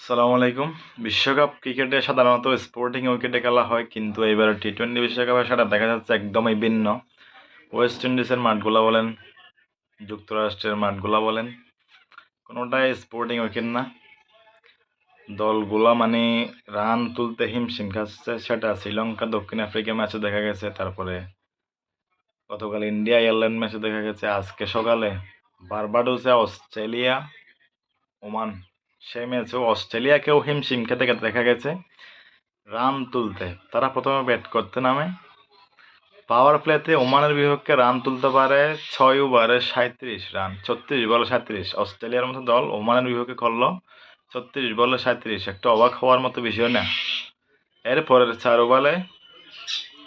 সালামু আলাইকুম। বিশ্বকাপ ক্রিকেটে সাধারণত স্পোর্টিং উইকেটে খেলা হয়, কিন্তু এবার টি টোয়েন্টি বিশ্বকাপে সেটা দেখা যাচ্ছে একদমই ভিন্ন। ওয়েস্ট ইন্ডিজের মাঠগুলো বলেন, যুক্তরাষ্ট্রের মাঠগুলো বলেন, কোনোটাই স্পোর্টিং উইকেট না। দলগুলো মানে রান তুলতে হিমশিম খাচ্ছে, সেটা শ্রীলঙ্কা দক্ষিণ আফ্রিকা ম্যাচে দেখা গেছে, তারপরে গতকাল ইন্ডিয়া আয়ারল্যান্ড ম্যাচে দেখা গেছে, আজকে সকালে বারবাডোসে অস্ট্রেলিয়া ওমান সেই ম্যাচেও অস্ট্রেলিয়াকেও হিমশিম খেতে খেতে দেখা গেছে। রান তুলতে। তারা প্রথমে ব্যাট করতে নামে। পাওয়ার প্লেতে ওমানের বিপক্ষে রান তুলতে পারে ছয় ওভারে সাঁত্রিশ রান, ছত্রিশ বলে সাঁত্রিশ অস্ট্রেলিয়ার মতো দল ওমানের বিপক্ষে করল, ছত্রিশ বলে সাঁত্রিশ একটা অবাক হওয়ার মতো বিষয় না। এরপরের চার ওভারে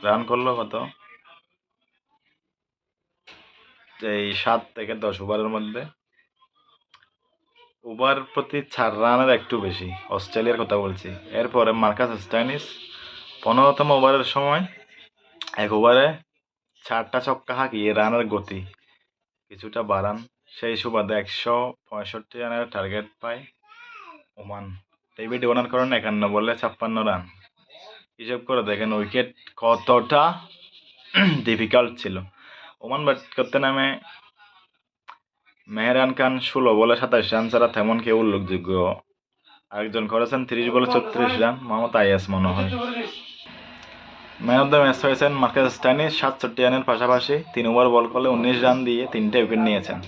রান করল কত? এই সাত থেকে দশ ওভারের মধ্যে। ওভার প্রতি চার রানের একটু বেশি, অস্ট্রেলিয়ার কথা বলছি। এরপরে মার্কাস স্টাইনিস পনেরোতম ওভারের সময় এক ওভারে চারটা ছক্কা হাঁকিয়ে রানের গতি কিছুটা বাড়ান। সেই সুবাদে একশো পঁয়ষট্টি রানের টার্গেট পায় ওমান। ডেভিড ওনার করেন একান্ন বলে ছাপ্পান্ন রান। হিসেব করে দেখেন উইকেট কতটা ডিফিকাল্ট ছিল। ওমান ব্যাট করতে নামে মেহরান খান ষোলো, বলে সাতাশ রান ছাড়া তেমন কেউ উল্লেখযোগ্য। আরেকজন করেছেন তিরিশ বলে ছত্রিশ রান মোহাম্মদ আইয়াস মনে হয়। ম্যান অফ দ্য ম্যাচ হয়েছেন মার্কাস স্টাইনিস সাতষট্টি রানের পাশাপাশি তিন ওভার বল করলে উনিশ রান দিয়ে তিনটে উইকেট নিয়েছেন।